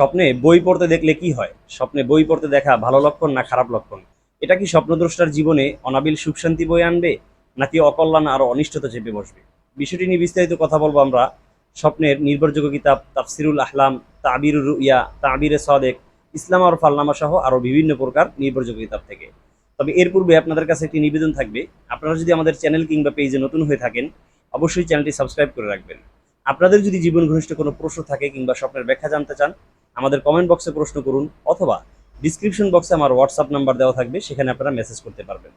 স্বপ্নে বই পড়তে দেখলে কি হয়? স্বপ্নে বই পড়তে দেখা ভালো লক্ষণ না খারাপ লক্ষণ? এটা কি স্বপ্নদ্রষ্টার জীবনে অনাবিল সুখ শান্তি বই আনবে, নাকি অকল্যাণ আরও অনিষ্টতা চেপে বসবে? বিষয়টি নিয়ে বিস্তারিত কথা বলব আমরা স্বপ্নের নির্ভরযোগ্য কিতাব তাফসিরুল আহলাম, তাবিরুর ইয়া তাবিরে সদেক, ইসলাম আর ফালনামা সহ আরও বিভিন্ন প্রকার নির্ভরযোগ্য কিতাব থেকে। তবে এর পূর্বে আপনাদের কাছে একটি নিবেদন থাকবে, আপনারা যদি আমাদের চ্যানেল কিংবা পেজে নতুন হয়ে থাকেন, অবশ্যই চ্যানেলটি সাবস্ক্রাইব করে রাখবেন। আপনাদের যদি জীবন ঘনিষ্ঠ কোনো প্রশ্ন থাকে কিংবা স্বপ্নের ব্যাখ্যা জানতে চান আমাদের কমেন্ট বক্সে প্রশ্ন করুন অথবা ডিসক্রিপশন বক্সে আমার হোয়াটসঅ্যাপ নাম্বার দেওয়া থাকবে, সেখানে আপনারা মেসেজ করতে পারবেন।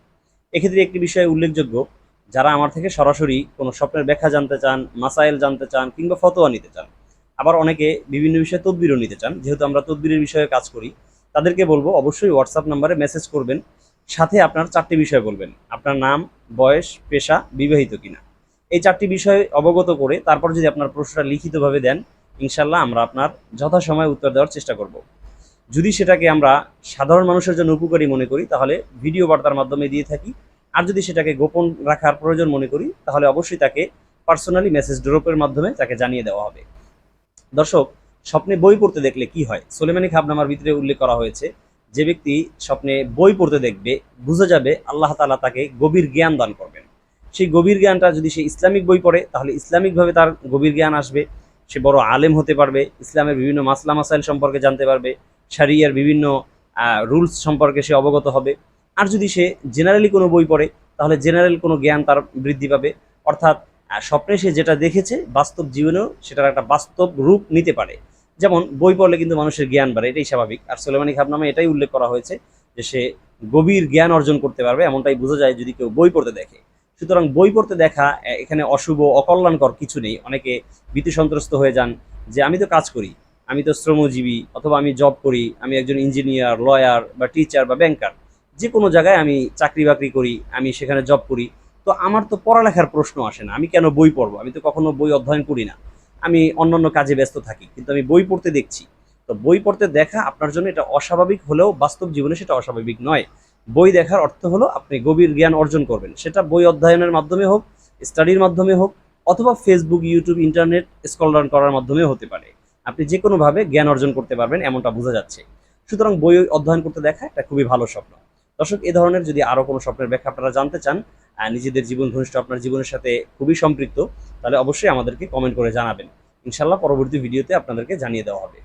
এক্ষেত্রে একটি বিষয় উল্লেখযোগ্য, যারা আমার থেকে সরাসরি কোনো স্বপ্নের ব্যাখ্যা জানতে চান, মাসাইল জানতে চান কিংবা ফতোয়া নিতে চান, আবার অনেকে বিভিন্ন বিষয়ে তদবিরও নিতে চান, যেহেতু আমরা তদবিরের বিষয়ে কাজ করি, তাদেরকে বলব অবশ্যই হোয়াটসঅ্যাপ নাম্বারে মেসেজ করবেন, সাথে আপনার চারটি বিষয় বলবেন, আপনার নাম, বয়স, পেশা, বিবাহিত কিনা। এই চারটি বিষয় অবগত করে তারপর যদি আপনার প্রশ্নটা লিখিতভাবে দেন ইনশাল্লাহ আমরা আপনার যথাসময়ে উত্তর দেওয়ার চেষ্টা করব। যদি সেটাকে আমরা সাধারণ মানুষের জন্য উপকারী মনে করি, তাহলে ভিডিও বার্তার মাধ্যমে দিয়ে থাকি। আর যদি সেটাকে গোপন রাখার প্রয়োজন মনে করি, তাহলে অবশ্যই তাকে পার্সোনালি মেসেজ ড্রপের মাধ্যমে তাকে জানিয়ে দেওয়া হবে। দর্শক, স্বপ্নে বই পড়তে দেখলে কি হয়? সোলেমানি খাবনামার ভিতরে উল্লেখ করা হয়েছে, যে ব্যক্তি স্বপ্নে বই পড়তে দেখবে, বুঝে যাবে আল্লাহ তাআলা তাকে গভীর জ্ঞান দান করবেন। সেই গভীর জ্ঞানটা যদি সে ইসলামিক বই পড়ে, তাহলে ইসলামিকভাবে তার গভীর জ্ঞান আসবে। সে বড় আলেম হতে পারবে, ইসলামের বিভিন্ন মাসলা মাসাইল সম্পর্কে জানতে পারবে, শারিয়ার বিভিন্ন রুলস সম্পর্কে সে অবগত হবে। আর যদি সে জেনারেলি কোনো বই পড়ে, তাহলে জেনারেল কোনো জ্ঞান তার বৃদ্ধি পাবে। অর্থাৎ স্বপ্নে সে যেটা দেখেছে, বাস্তব জীবনেও সেটার একটা বাস্তব রূপ নিতে পারে। যেমন, বই পড়লে কিন্তু মানুষের জ্ঞান বাড়ে, এটাই স্বাভাবিক। আর সোলেমানি খাব নামে এটাই উল্লেখ করা হয়েছে যে সে গভীর জ্ঞান অর্জন করতে পারবে, এমনটাই বোঝা যায় যদি কেউ বই পড়তে দেখে। সুতরাং বই পড়তে দেখা এখানে অশুভ অকল্যাণকর কিছু নেই। অনেকে ভীতি সন্ত্রস্ত হয়ে যান যে, আমি তো কাজ করি, আমি তো শ্রমজীবী অথবা আমি জব করি, আমি একজন ইঞ্জিনিয়ার লয়ার বা টিচার বা ব্যাংকার যে কোনো জায়গায় আমি চাকরি বাকরি করি, আমি সেখানে জব করি। তো আমার তো পড়ালেখার প্রশ্ন আসে না, আমি কেন বই পড়ব? আমি তো কখনো বই অধ্যয়ন করি না। আমি অন্যান্য কাজে ব্যস্ত থাকি, কিন্তু আমি বই পড়তে দেখছি। তো বই পড়তে দেখা আপনার জন্য এটা অস্বাভাবিক হলেও বাস্তব জীবনে সেটা অস্বাভাবিক নয়। বই দেখার অর্থ হলো আপনি গভীর জ্ঞান অর্জন করবেন। সেটা বই অধ্যয়নের মাধ্যমে হোক, স্টাডির মাধ্যমে হোক, অথবা ফেসবুক ইউটিউব ইন্টারনেট স্কল করার মাধ্যমেও হতে পারে। আপনি যে কোনোভাবে জ্ঞান অর্জন করতে পারবেন, এমনটা বোঝা যাচ্ছে। সুতরাং বই অধ্যয়ন করতে দেখা একটা খুবই ভালো স্বপ্ন। দর্শক, এ ধরনের যদি আরও কোনো স্বপ্নের ব্যাখ্যা আপনারা জানতে চান নিজেদের জীবন ঘনিষ্ঠ আপনার জীবনের সাথে খুবই সম্পৃক্ত, তাহলে অবশ্যই আমাদেরকে কমেন্ট করে জানাবেন। ইনশাল্লাহ পরবর্তী ভিডিওতে আপনাদেরকে জানিয়ে দেওয়া হবে।